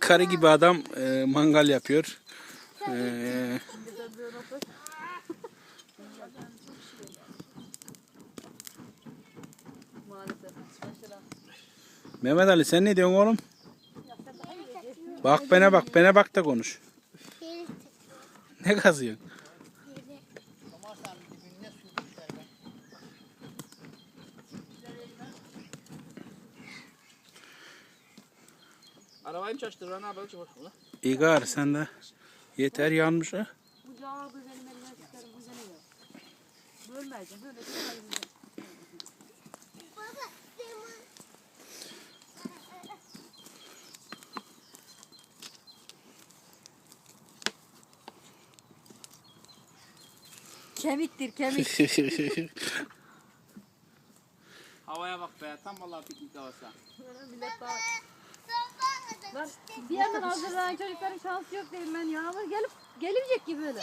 Karı gibi adam e, mangal yapıyor. E, Mehmet Ali sen ne diyorsun oğlum? Bak bana bak bana bak da konuş. Ne kazıyorsun? Arabayı mı yapalım? Çabuk ol. İyi gari sen de. Yeter yanmış ha. bu cevabı benim elime çıkarım bu sene yok. Bölmeyeceğim. Böyle Simon. Kemiktir kemik. Havaya bak be. Tam vallahi piknik havası. Millet daha... Lan bir yandan hazırlanan çocukların şansı yok değil ben yağmur gelip gelecek gibi böyle.